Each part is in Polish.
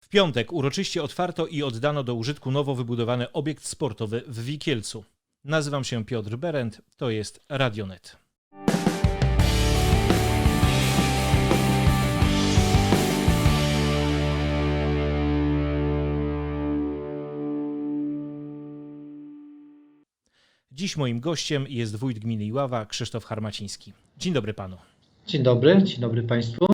W piątek uroczyście otwarto i oddano do użytku nowo wybudowany obiekt sportowy w Wikielcu. Nazywam się Piotr Berend, to jest Radionet. Dziś moim gościem jest wójt gminy Iława Krzysztof Harmaciński. Dzień dobry panu. Dzień dobry, dzień dobry Państwu.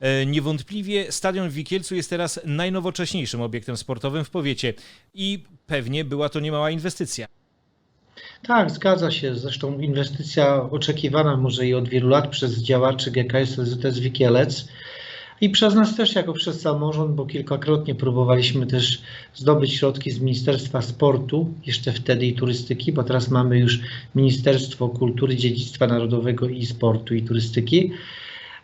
E, Niewątpliwie stadion w Wikielcu jest teraz najnowocześniejszym obiektem sportowym w powiecie i pewnie była to niemała inwestycja. Tak, zgadza się. Zresztą inwestycja oczekiwana może i od wielu lat przez działaczy GKS LZS Wikielec i przez nas też jako przez samorząd, bo kilkakrotnie próbowaliśmy też zdobyć środki z Ministerstwa Sportu, jeszcze wtedy i turystyki, bo teraz mamy już Ministerstwo Kultury, Dziedzictwa Narodowego i Sportu i Turystyki.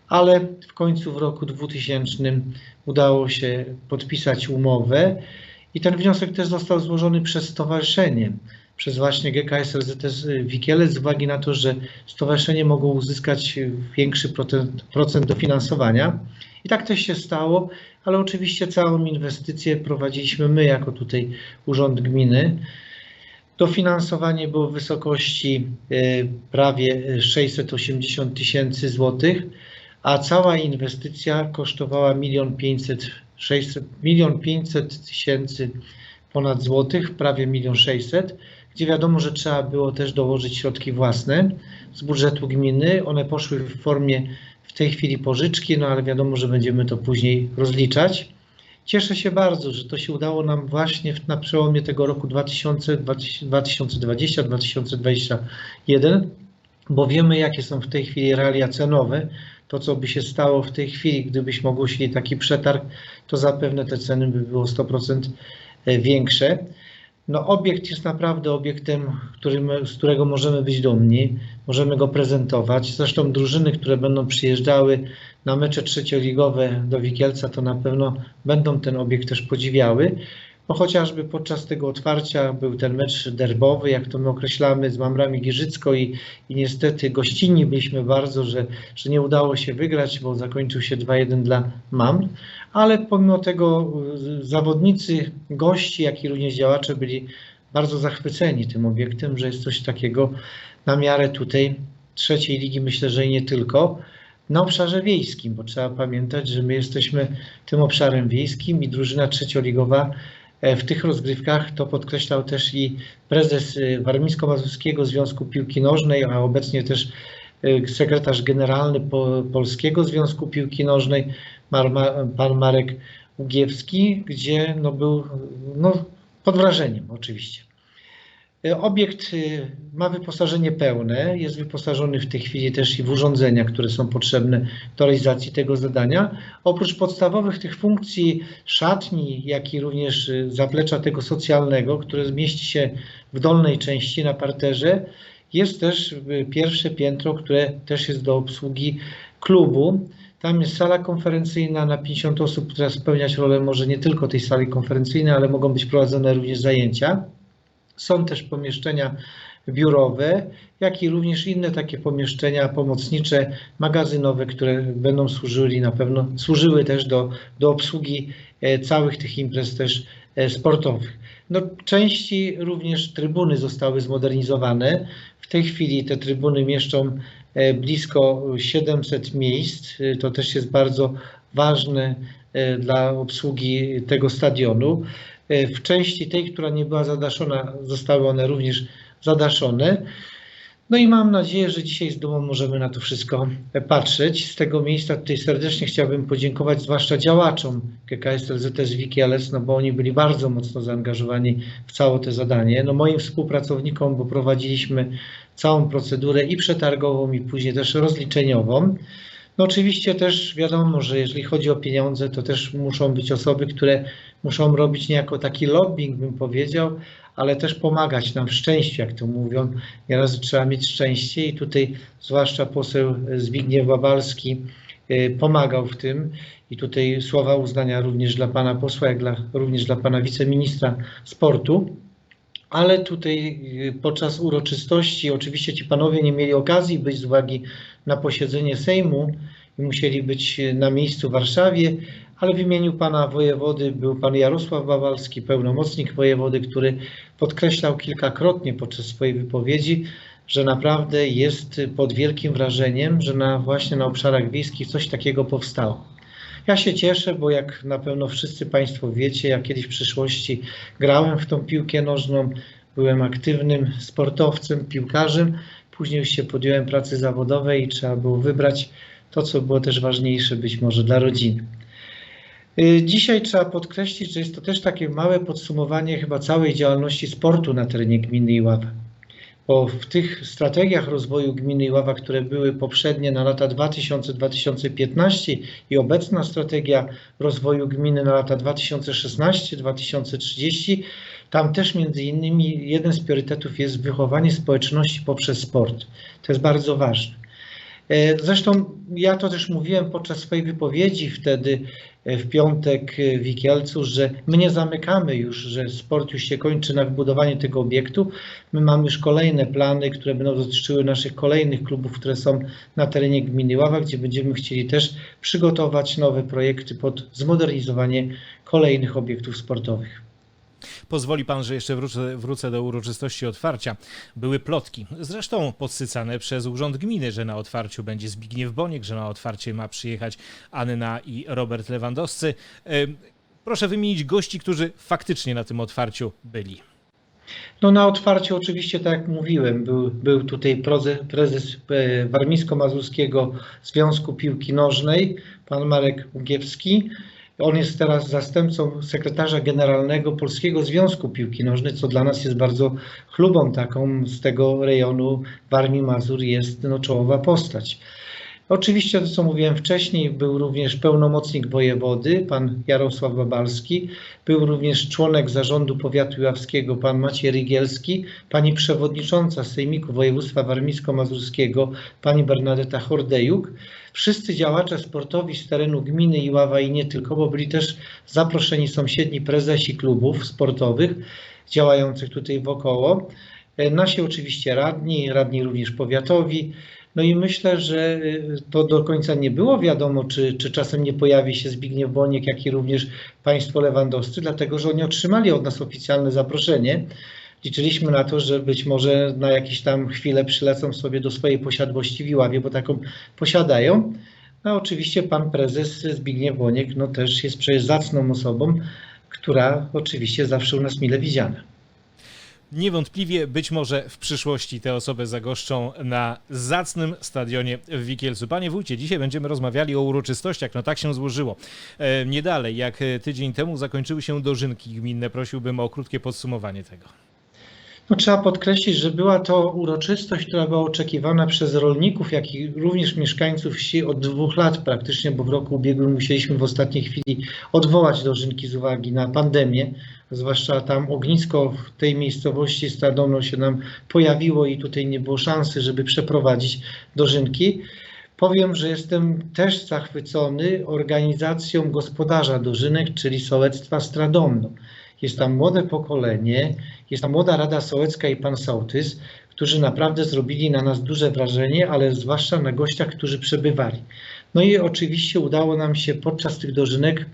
Ale w końcu w roku 2000 udało się podpisać umowę i ten wniosek też został złożony przez stowarzyszenie, przez właśnie GKS LZS Wikielec z uwagi na to, że stowarzyszenie mogło uzyskać większy procent, procent dofinansowania. I tak też się stało, ale oczywiście całą inwestycję prowadziliśmy my jako tutaj Urząd Gminy. Dofinansowanie było w wysokości e, prawie 680 tysięcy złotych, a cała inwestycja kosztowała 1 500 600 milion 500 tysięcy ponad złotych, prawie 1 600, gdzie wiadomo, że trzeba było też dołożyć środki własne z budżetu gminy. One poszły w formie w tej chwili pożyczki, no ale wiadomo, że będziemy to później rozliczać. Cieszę się bardzo, że to się udało nam właśnie na przełomie tego roku 2020-2021, bo wiemy, jakie są w tej chwili realia cenowe. To, co by się stało w tej chwili, gdybyśmy ogłosili taki przetarg, to zapewne te ceny by było 100% większe. No, obiekt jest naprawdę obiektem, którym, z którego możemy być dumni, możemy go prezentować. Zresztą drużyny, które będą przyjeżdżały na mecze trzecioligowe do Wikielca, to na pewno będą ten obiekt też podziwiały. Bo chociażby podczas tego otwarcia był ten mecz derbowy, jak to my określamy, z Mamrami Giżycko i, i niestety gościnni byliśmy bardzo, że, że nie udało się wygrać, bo zakończył się 2-1 dla Mamr, ale pomimo tego zawodnicy, gości, jak i również działacze byli bardzo zachwyceni tym obiektem, że jest coś takiego na miarę tutaj trzeciej ligi, myślę, że i nie tylko, na obszarze wiejskim, bo trzeba pamiętać, że my jesteśmy tym obszarem wiejskim i drużyna trzecioligowa w tych rozgrywkach to podkreślał też i prezes y, Warmińsko-Mazurskiego Związku Piłki Nożnej, a obecnie też y, sekretarz generalny Po- Polskiego Związku Piłki Nożnej, pan Marek Ługiewski, gdzie no był no, pod wrażeniem oczywiście. E, Obiekt y, ma wyposażenie pełne, jest wyposażony w tej chwili też i w urządzenia, które są potrzebne do realizacji tego zadania. Oprócz podstawowych tych funkcji szatni, jak i również y, zaplecza tego socjalnego, które zmieści się w dolnej części na parterze, jest też y, pierwsze piętro, które też jest do obsługi klubu. Tam jest sala konferencyjna na 50 osób, która spełniać rolę może nie tylko tej sali konferencyjnej, ale mogą być prowadzone również zajęcia. Są też pomieszczenia biurowe, jak i również inne takie pomieszczenia pomocnicze, magazynowe, które będą służyli na pewno, służyły też do, do obsługi e, całych tych imprez też e, sportowych. No, części również trybuny zostały zmodernizowane. W tej chwili te trybuny mieszczą e, blisko 700 miejsc. To też jest bardzo ważne dla obsługi tego stadionu. E, W części tej, która nie była zadaszona, zostały one również zadaszone. No i mam nadzieję, że dzisiaj z dumą możemy na to wszystko patrzeć. Z tego miejsca tutaj serdecznie chciałbym podziękować zwłaszcza działaczom GKS LZS Wikielec, no bo oni byli bardzo mocno zaangażowani w całe to zadanie. No moim współpracownikom, bo prowadziliśmy całą procedurę i przetargową i później też rozliczeniową. No oczywiście też wiadomo, że jeżeli chodzi o pieniądze, to też muszą być osoby, które muszą robić niejako taki lobbying, bym powiedział, ale też pomagać nam w szczęściu, jak to mówią. Nieraz trzeba mieć szczęście i tutaj zwłaszcza poseł Zbigniew Babalski y, pomagał w tym i tutaj słowa uznania również dla pana posła, jak dla, również dla pana wiceministra sportu. Ale tutaj y, podczas uroczystości oczywiście ci panowie nie mieli okazji być z uwagi na posiedzenie Sejmu i musieli być y, na miejscu w Warszawie, ale w imieniu pana wojewody był pan Jarosław Bawalski, pełnomocnik wojewody, który podkreślał kilkakrotnie podczas swojej wypowiedzi, że naprawdę jest pod wielkim wrażeniem, że na, właśnie na obszarach wiejskich coś takiego powstało. Ja się cieszę, bo jak na pewno wszyscy Państwo wiecie, ja kiedyś w przyszłości grałem w tą piłkę nożną, byłem aktywnym sportowcem, piłkarzem, później już się podjąłem pracy zawodowej i trzeba było wybrać to, co było też ważniejsze być może dla rodziny. Y, Dzisiaj trzeba podkreślić, że jest to też takie małe podsumowanie chyba całej działalności sportu na terenie gminy Iława. Bo w tych strategiach rozwoju gminy Iława, które były poprzednie na lata 2000-2015 i obecna strategia rozwoju gminy na lata 2016-2030, tam też między innymi jeden z priorytetów jest wychowanie społeczności poprzez sport. To jest bardzo ważne. E, Zresztą ja to też mówiłem podczas swojej wypowiedzi wtedy e, w piątek e, w Wikielcu, że my nie zamykamy już, że sport już się kończy na wybudowanie tego obiektu. My mamy już kolejne plany, które będą dotyczyły naszych kolejnych klubów, które są na terenie gminy Ława, gdzie będziemy chcieli też przygotować nowe projekty pod zmodernizowanie kolejnych obiektów sportowych. Pozwoli pan, że jeszcze wrócę, wrócę do uroczystości otwarcia. Były plotki, zresztą podsycane przez Urząd Gminy, że na otwarciu będzie Zbigniew Boniek, że na otwarcie ma przyjechać Anna i Robert Lewandowscy. Proszę wymienić gości, którzy faktycznie na tym otwarciu byli. No na otwarciu oczywiście, tak jak mówiłem, był, był tutaj prezes e, Warmińsko-Mazurskiego Związku Piłki Nożnej, pan Marek Ługiewski. On jest teraz zastępcą sekretarza generalnego Polskiego Związku Piłki Nożnej, co dla nas jest bardzo chlubą taką z tego rejonu Warmii Mazur jest no, czołowa postać. Oczywiście to, co mówiłem wcześniej, był również pełnomocnik wojewody, pan Jarosław Babalski, był również członek zarządu powiatu jawskiego, pan Maciej Rygielski, pani przewodnicząca Sejmiku Województwa Warmińsko-Mazurskiego, pani Bernadeta Hordejuk. Wszyscy działacze sportowi z terenu gminy Iława i nie tylko, bo byli też zaproszeni sąsiedni prezesi klubów sportowych działających tutaj wokoło. E, Nasi oczywiście radni, radni również powiatowi. No i myślę, że y, to do końca nie było wiadomo, czy, czy czasem nie pojawi się Zbigniew Boniek, jak i również państwo lewandowscy, dlatego że oni otrzymali od nas oficjalne zaproszenie. Liczyliśmy na to, że być może na jakieś tam chwilę przylecą sobie do swojej posiadłości w Iławie, bo taką posiadają. No oczywiście pan prezes Zbigniew Boniek no też jest przecież zacną osobą, która oczywiście zawsze u nas mile widziana. Niewątpliwie być może w przyszłości te osoby zagoszczą na zacnym stadionie w Wikielcu. Panie wójcie, dzisiaj będziemy rozmawiali o uroczystościach, no tak się złożyło. E, nie dalej, jak e, tydzień temu zakończyły się dożynki gminne, prosiłbym o krótkie podsumowanie tego. No, trzeba podkreślić, że była to uroczystość, która była oczekiwana przez rolników, jak i również mieszkańców wsi od dwóch lat praktycznie, bo w roku ubiegłym musieliśmy w ostatniej chwili odwołać dożynki z uwagi na pandemię. Zwłaszcza tam ognisko w tej miejscowości Stradomno się nam pojawiło i tutaj nie było szansy, żeby przeprowadzić dożynki. Powiem, że jestem też zachwycony organizacją gospodarza dożynek, czyli sołectwa Stradomno. Jest tam młode pokolenie, jest tam młoda Rada Sołecka i pan Sołtys, którzy naprawdę zrobili na nas duże wrażenie, ale zwłaszcza na gościach, którzy przebywali. No i oczywiście udało nam się podczas tych dożynek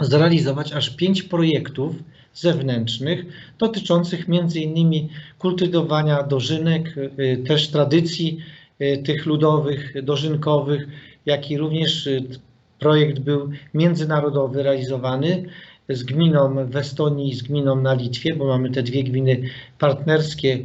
zrealizować aż pięć projektów zewnętrznych dotyczących między innymi kultywowania dożynek, y, też tradycji y, tych ludowych, dożynkowych, jak i również y, projekt był międzynarodowy realizowany z gminą w Estonii i z gminą na Litwie, bo mamy te dwie gminy partnerskie,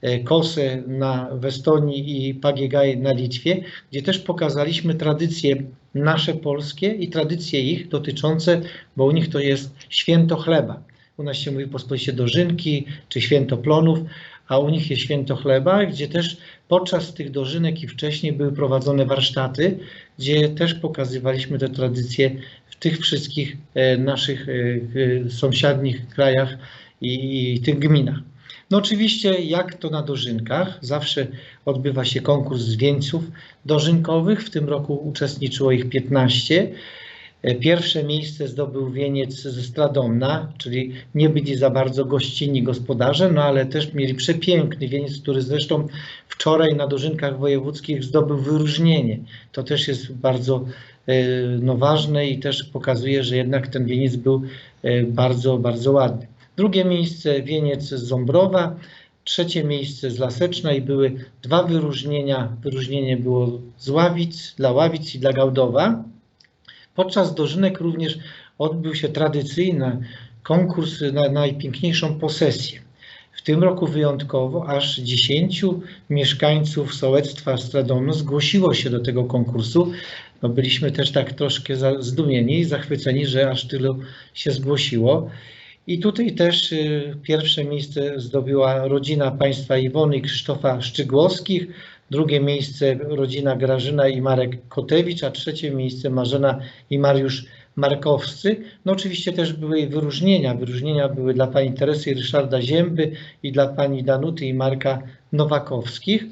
e, Kosę na, w Estonii i Pagiegaj na Litwie, gdzie też pokazaliśmy tradycje nasze polskie i tradycje ich dotyczące, bo u nich to jest święto chleba. U nas się mówi pospolicie dożynki czy święto plonów, a u nich jest święto chleba, gdzie też podczas tych dożynek i wcześniej były prowadzone warsztaty, gdzie też pokazywaliśmy te tradycje tych wszystkich e, naszych e, sąsiadnich krajach i, i tych gminach. No oczywiście, jak to na dożynkach, zawsze odbywa się konkurs zwieńców dożynkowych. W tym roku uczestniczyło ich 15. E, Pierwsze miejsce zdobył wieniec ze Stradomna, czyli nie byli za bardzo gościnni gospodarze, no ale też mieli przepiękny wieniec, który zresztą wczoraj na dożynkach wojewódzkich zdobył wyróżnienie. To też jest bardzo no ważne i też pokazuje, że jednak ten wieniec był e, bardzo, bardzo ładny. Drugie miejsce wieniec z Ząbrowa, trzecie miejsce z Laseczna i były dwa wyróżnienia. Wyróżnienie było z Ławic, dla Ławic i dla Gałdowa. Podczas dożynek również odbył się tradycyjny konkurs na najpiękniejszą posesję. W tym roku wyjątkowo aż 10 mieszkańców sołectwa Stradono zgłosiło się do tego konkursu. No byliśmy też tak troszkę zdumieni i zachwyceni, że aż tylu się zgłosiło. I tutaj też y, pierwsze miejsce zdobyła rodzina państwa Iwony i Krzysztofa Szczygłowskich, drugie miejsce rodzina Grażyna i Marek Kotewicz, a trzecie miejsce Marzena i Mariusz Markowscy. No oczywiście też były wyróżnienia. Wyróżnienia były dla pani Teresy i Ryszarda Zięby i dla pani Danuty i Marka Nowakowskich.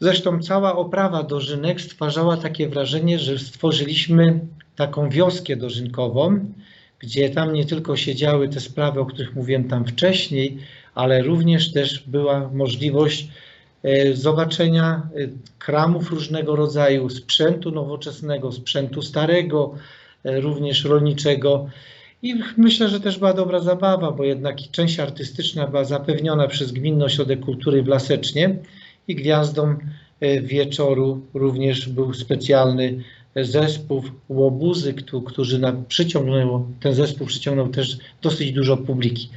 Zresztą cała oprawa dożynek stwarzała takie wrażenie, że stworzyliśmy taką wioskę dożynkową, gdzie tam nie tylko się działy te sprawy, o których mówiłem tam wcześniej, ale również też była możliwość zobaczenia e, kramów różnego rodzaju, sprzętu nowoczesnego, sprzętu starego, e, również rolniczego. I myślę, że też była dobra zabawa, bo jednak część artystyczna była zapewniona przez Gminny Ośrodek Kultury w Lasecznie i gwiazdą e, wieczoru również był specjalny zespół Łobuzy, któ- którzy przyciągnęło, ten zespół przyciągnął też dosyć dużo publiki.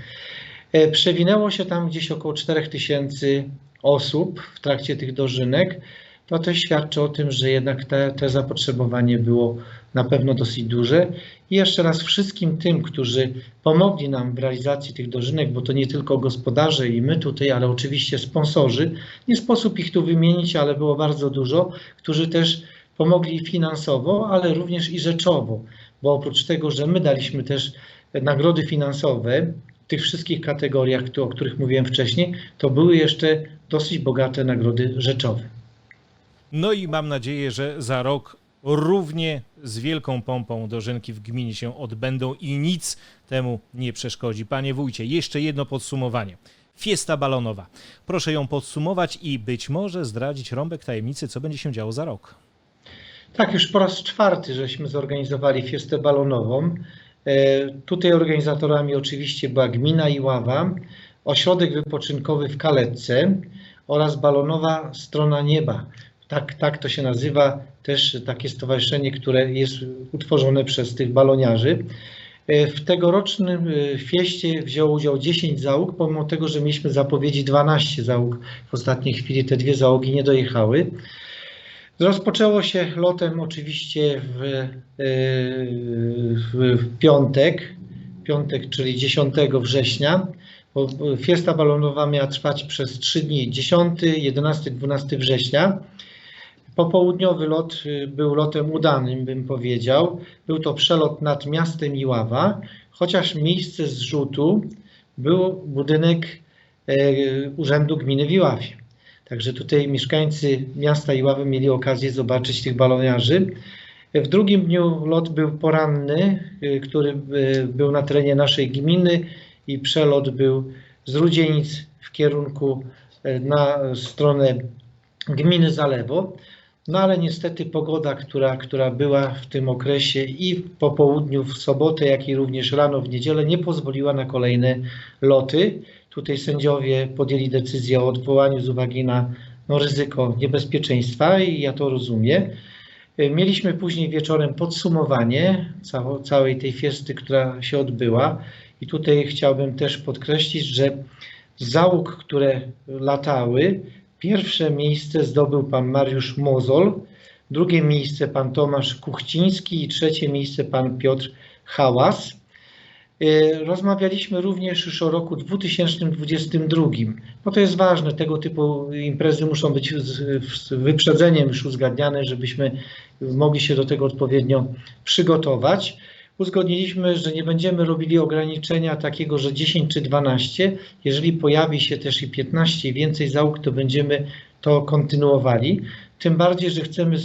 E, Przewinęło się tam gdzieś około 4000 osób w trakcie tych dożynek. To też świadczy o tym, że jednak te, te zapotrzebowanie było na pewno dosyć duże. I jeszcze raz wszystkim tym, którzy pomogli nam w realizacji tych dożynek, bo to nie tylko gospodarze i my tutaj, ale oczywiście sponsorzy. Nie sposób ich tu wymienić, ale było bardzo dużo, którzy też pomogli finansowo, ale również i rzeczowo, bo oprócz tego, że my daliśmy też nagrody finansowe w tych wszystkich kategoriach, o których mówiłem wcześniej, to były jeszcze dosyć bogate nagrody rzeczowe. No i mam nadzieję, że za rok równie z wielką pompą dożynki w gminie się odbędą i nic temu nie przeszkodzi. Panie wójcie, jeszcze jedno podsumowanie. Fiesta balonowa. Proszę ją podsumować i być może zdradzić rąbek tajemnicy, co będzie się działo za rok. Tak, już po raz czwarty żeśmy zorganizowali fiestę balonową. E, Tutaj organizatorami oczywiście była gmina Iława, ośrodek wypoczynkowy w Kaletce oraz balonowa strona nieba. Tak, tak to się nazywa, też takie stowarzyszenie, które jest utworzone przez tych baloniarzy. E, W tegorocznym e, fieście wzięło udział 10 załóg, pomimo tego, że mieliśmy zapowiedzi 12 załóg. W ostatniej chwili te dwie załogi nie dojechały. Rozpoczęło się lotem oczywiście w, e, w, w piątek, piątek, czyli 10 września. Fiesta balonowa miała trwać przez 3 dni, 10, 11, 12 września. Popołudniowy lot y, był lotem udanym, bym powiedział. Był to przelot nad miastem Iława, chociaż miejsce zrzutu był budynek e, Urzędu Gminy w Iławie. Także tutaj mieszkańcy miasta Iławy mieli okazję zobaczyć tych baloniarzy. W drugim dniu lot był poranny, y, który y, był na terenie naszej gminy i przelot był z Rudzienic w kierunku y, na stronę gminy Zalewo. No ale niestety pogoda, która, która była w tym okresie i po południu w sobotę, jak i również rano w niedzielę nie pozwoliła na kolejne loty. Tutaj sędziowie podjęli decyzję o odwołaniu z uwagi na no, ryzyko niebezpieczeństwa i ja to rozumiem. Y, Mieliśmy później wieczorem podsumowanie całej tej fiesty, która się odbyła i tutaj chciałbym też podkreślić, że z załóg, które latały, pierwsze miejsce zdobył pan Mariusz Mozol, drugie miejsce pan Tomasz Kuchciński i trzecie miejsce pan Piotr Hałas. Y, Rozmawialiśmy również już o roku 2022, bo to jest ważne, tego typu imprezy muszą być z wyprzedzeniem już uzgadniane, żebyśmy mogli się do tego odpowiednio przygotować. Uzgodniliśmy, że nie będziemy robili ograniczenia takiego, że 10 czy 12. Jeżeli pojawi się też i 15 i więcej załóg, to będziemy to kontynuowali. Tym bardziej, że chcemy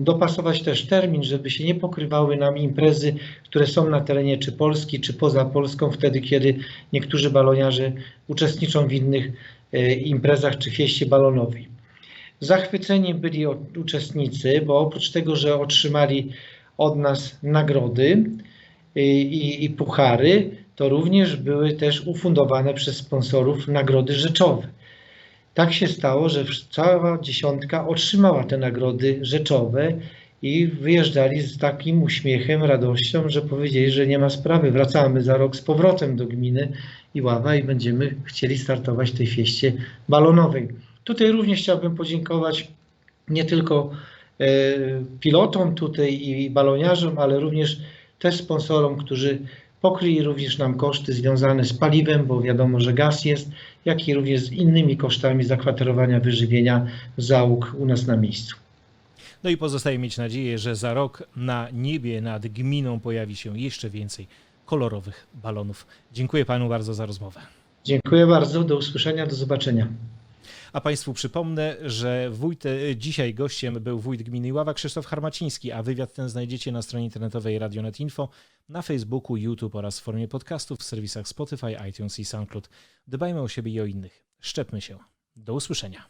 dopasować też termin, żeby się nie pokrywały nam imprezy, które są na terenie czy Polski, czy poza Polską, wtedy kiedy niektórzy baloniarze uczestniczą w innych e, imprezach czy fieście balonowej. Zachwyceni byli uczestnicy, bo oprócz tego, że otrzymali od nas nagrody i, i, i puchary, to również były też ufundowane przez sponsorów nagrody rzeczowe. Tak się stało, że cała dziesiątka otrzymała te nagrody rzeczowe i wyjeżdżali z takim uśmiechem, radością, że powiedzieli, że nie ma sprawy. Wracamy za rok z powrotem do gminy Iława i będziemy chcieli startować w tej fieście balonowej. Tutaj również chciałbym podziękować nie tylko pilotom tutaj i baloniarzom, ale również też sponsorom, którzy pokryli również nam koszty związane z paliwem, bo wiadomo, że gaz jest, jak i również z innymi kosztami zakwaterowania, wyżywienia załóg u nas na miejscu. No i pozostaje mieć nadzieję, że za rok na niebie nad gminą pojawi się jeszcze więcej kolorowych balonów. Dziękuję panu bardzo za rozmowę. Dziękuję bardzo, do usłyszenia, do zobaczenia. A Państwu przypomnę, że wójt, e, dzisiaj gościem był wójt gminy Ława Krzysztof Harmaciński, a wywiad ten znajdziecie na stronie internetowej Radionet Info, na Facebooku, YouTube oraz w formie podcastów w serwisach Spotify, iTunes i SoundCloud. Dbajmy o siebie i o innych. Szczepmy się. Do usłyszenia.